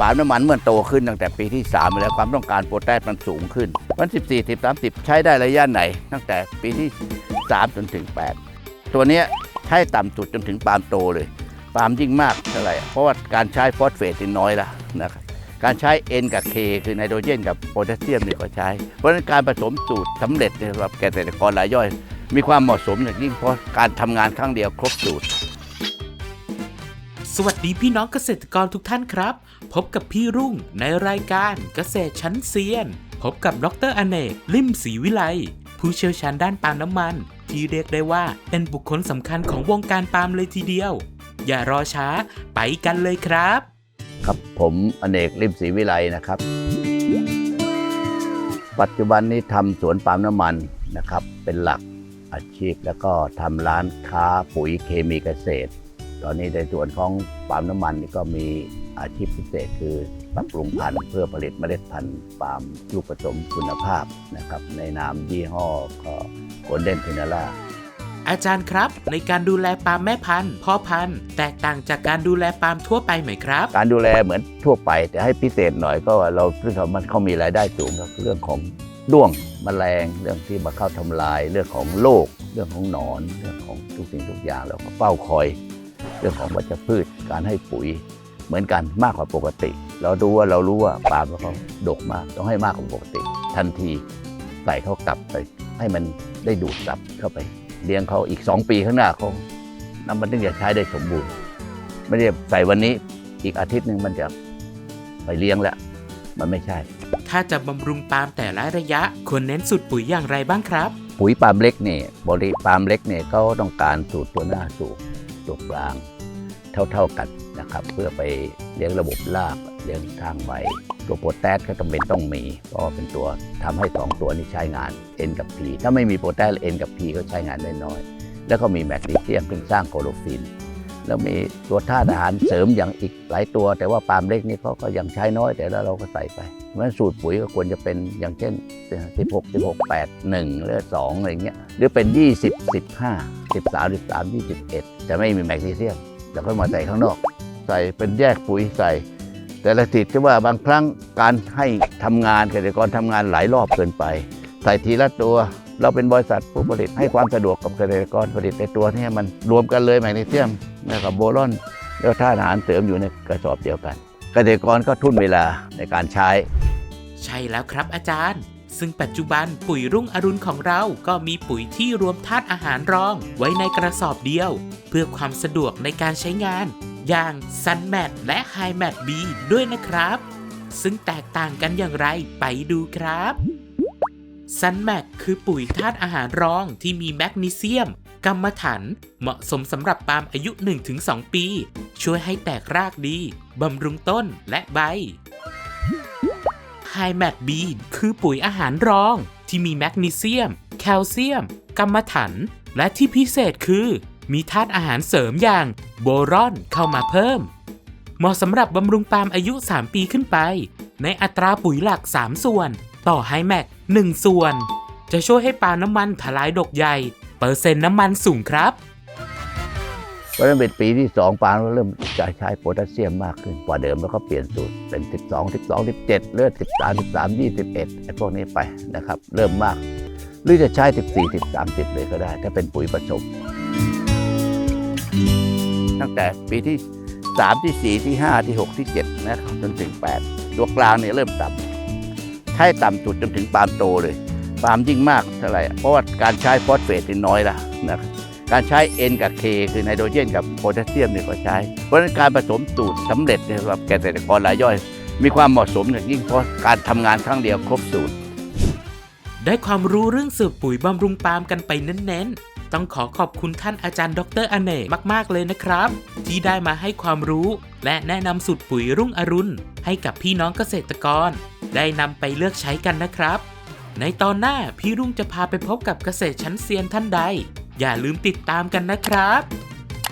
ปาล์มน้ำมันเมื่อโตขึ้นตั้งแต่ปีที่ 3 แล้วความต้องการโพแทสมันสูงขึ้น วัน 14 10 30 ใช้ได้ระยะไหน ตั้งแต่ปีที่ 3 จนถึง 8 ตัวนี้ใช้ต่ำสุดจนถึงปาล์มโตเลย ปาล์มยิ่งมากเท่าไหร่ เพราะว่าการใช้ฟอสเฟตน้อยละนะครับการใช้ N กับ K คือไนโตรเจนกับโพแทสเซียมนี่ก็ใช้ เพราะฉะนั้นการผสมสูตรสำเร็จสำหรับเกษตรกรรายย่อย มีความเหมาะสมอย่างยิ่งเพราะการทำงานครั้งเดียวครบสูตร วัสดีพี่น้องเกษตรกรทุกท่านครับ พบกับพี่รุ่งในรายการเกษตรชั้นเซียน พบกับดรอเนก ลิมศรีวิไลผู้เชี่ยวชาญด้านปาล์มน้ำมัน ที่เรียกได้ว่าเป็นบุคคลสำคัญของวงการปาล์มเลยทีเดียว อย่ารอช้าไปกันเลยครับ ครับผมอเนกริมศรีวิไลนะครับ ปัจจุบันนี้ทำสวนปาล์มน้ำมันนะครับ เป็นหลักอาชีพแล้วก็ทำร้านค้าปุ๋ยเคมีเกษตร ตอนนี้ในส่วนของปาล์มน้ำมันนี่ก็มีอาชีพพิเศษคือปรับปรุงพันธุ์เพื่อผลิตเมล็ดพันธุ์ปาล์มลูกผสมคุณภาพนะครับในนามยี่ห้อก็โกลเด้นทินาร่าอาจารย์ครับ ในการดูแลปาล์มแม่พันธุ์พ่อพันธุ์แตกต่างจากการดูแลปาล์มทั่วไปไหมครับ การดูแลเหมือนทั่วไป แต่ให้พิเศษหน่อยก็เราเรื่องของมันเขามีรายได้สูงก็คือเรื่องของด้วงแมลงเรื่องที่มาเข้าทำลาย เรื่องของโรคเรื่องของหนอน เรื่องของทุกสิ่งทุกอย่างเราก็เฝ้าคอย เรื่องของวัชพืชการให้ปุ๋ยเหมือนกันมากกว่าปกติ เราดูว่าเรารู้ว่าปาล์มเขาดกมากต้องให้มากกว่าปกติ ทันทีใส่เขากลับไป ให้มันได้ดูดซับเข้าไป เลี้ยงเขาอีก 2 ปีข้างหน้าเขาน้ำมันถึงจะใช้ได้สมบูรณ์ ไม่ได้ใส่วันนี้อีกอาทิตย์หนึ่งมันจะไปเลี้ยงแล้วมันไม่ใช่ ถ้าจะบำรุงปาล์มแต่ละระยะควรเน้นสูตรปุ๋ยอย่างไรบ้างครับ ปุ๋ยปาล์มเล็กเนี่ยบริปาล์มเล็กเนี่ยเขาต้องการสูตรตัวหน้าสู ตรตัวกลาง เท่าๆกันนะครับ เพื่อไปเลี้ยงระบบรากเลี้ยงทางใบตัวโปรแทสก็จำเป็นต้องมีเพราะเป็นตัวทำให้สองตัวนี้ใช้งาน N กับ P ถ้าไม่มีโปรแทส N กับ P ก็ใช้งานได้น้อย แล้วก็มีแมกนีเซียมซึ่งสร้างโคโรฟิน แล้วมีตัวธาตุอาหารเสริมอย่างอีกหลายตัว แต่ว่าปาล์มเล็กนี่เขาก็ยังใช้น้อยแต่แล้วเราก็ใส่ไปเพราะฉะนั้นสูตรปุ๋ยก็ควรจะเป็นอย่างเช่น 16 16 8 1หรือ2อะไรเงี้ยหรือเป็น 20 15 13 13 21แต่ไม่มีแมกนีเซียมแล้วก็มาใส่ข้างนอก ใส่เป็นแยกปุ๋ยใส่ แต่ละติดที่ว่าบางครั้งการให้ทำงานเกษตรกรทำงานหลายรอบเกินไป ใส่ทีละตัว เราเป็นบริษัทผู้ผลิตให้ความสะดวกกับเกษตรกรผลิตในตัวนี้มันรวมกันเลยแมกนีเซียมนะครับโบรอนแล้วธาตุอาหารเสริมอยู่ในกระสอบเดียวกัน เกษตรกรก็ทุ่นเวลาในการใช้ ใช่แล้วครับอาจารย์ ซึ่งปัจจุบันปุ๋ยรุ่งอรุณของเราก็มีปุ๋ยที่รวมธาตุอาหารรองไว้ในกระสอบเดียว เพื่อความสะดวกในการใช้งาน อย่าง Sun Mat และ High Mat B ด้วยนะครับ ซึ่งแตกต่างกันอย่างไรไปดูครับ Sun Mat คือปุ๋ยธาตุอาหารรองที่มีแมกนีเซียมกรรมฐานเหมาะสมสำหรับปาล์มอายุ 1-2 ปี ช่วยให้แตกรากดี บำรุงต้นและใบไฮแมทบีคือปุ๋ยอาหารรองที่มีแมกนีเซียม แคลเซียมกัมมันถัน และที่พิเศษคือ มีธาตุอาหารเสริมอย่างโบรอนเข้ามาเพิ่ม เหมาะสำหรับบำรุงปาล์มอายุ 3 ปีขึ้นไป ในอัตราปุ๋ยหลัก 3 ส่วน ต่อไฮแมก1ส่วน จะช่วยให้ปาล์มน้ำมันทลายดกใหญ่ เปอร์เซ็นต์น้ำมันสูงครับ เพราะฉะนั้นเป็นปีที่ 2ปาล์มเริ่มจะใช้โพแทสเซียมมากขึ้นกว่าเดิมแล้วก็เปลี่ยนสูตรเป็น 12 12 17 เลือด 13 13 21ไอ้พวกนี้ไปนะครับ เริ่มมาก หรือจะใช้ 14 13 10เลยก็ได้ ถ้าเป็นปุ๋ยผสมตั้งแต่ปีที่ 3 ที่ 4 ที่ 5 ที่ 6 ที่ 7 นะครับจนถึง 8 ตัวกลางเนี่ยเริ่มต่ำ ใช้ต่ำสุดจนถึงปาล์มโตเลย ปาล์มยิ่งมากเท่าไหร่ เพราะว่าการใช้ฟอสเฟตน้อยละนะการใช้ N กับ K คือไนโตรเจนกับโพแทสเซียมเนี่ยก็ใช้ เพราะฉะนั้นการผสมสูตรสำเร็จเนี่ยสำหรับเกษตรกรรายย่อย มีความเหมาะสมอย่างยิ่งเพราะการทำงานครั้งเดียวครบสูตร ได้ความรู้เรื่องสูตรปุ๋ยบำรุงปาล์มกันไปเน้นๆ ต้องขอขอบคุณท่านอาจารย์ ดรอเนกมาก ๆ เลยนะครับ ที่ได้มาให้ความรู้ และแนะนำสูตรปุ๋ยรุ่งอรุณให้กับพี่น้องเกษตรกร ได้นำไปเลือกใช้กันนะครับ ในตอนหน้าพี่รุ่งจะพาไปพบกับเกษตรชั้นเซียนท่านใด อย่าลืมติดตามกันนะครับ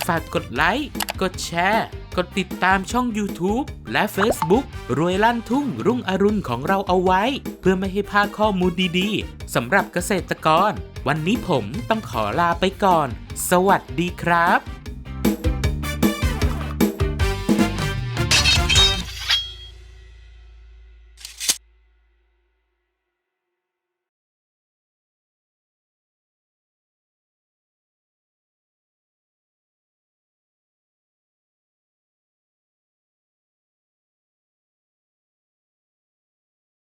ฝากกดไลค์ กดแชร์ กดติดตามช่อง YouTube และ Facebook รวยลั่นทุ่งรุ่งอรุณของเราเอาไว้ เพื่อไม่ให้พลาดข้อมูลดีๆสำหรับเกษตรกร วันนี้ผมต้องขอลาไปก่อน สวัสดีครับ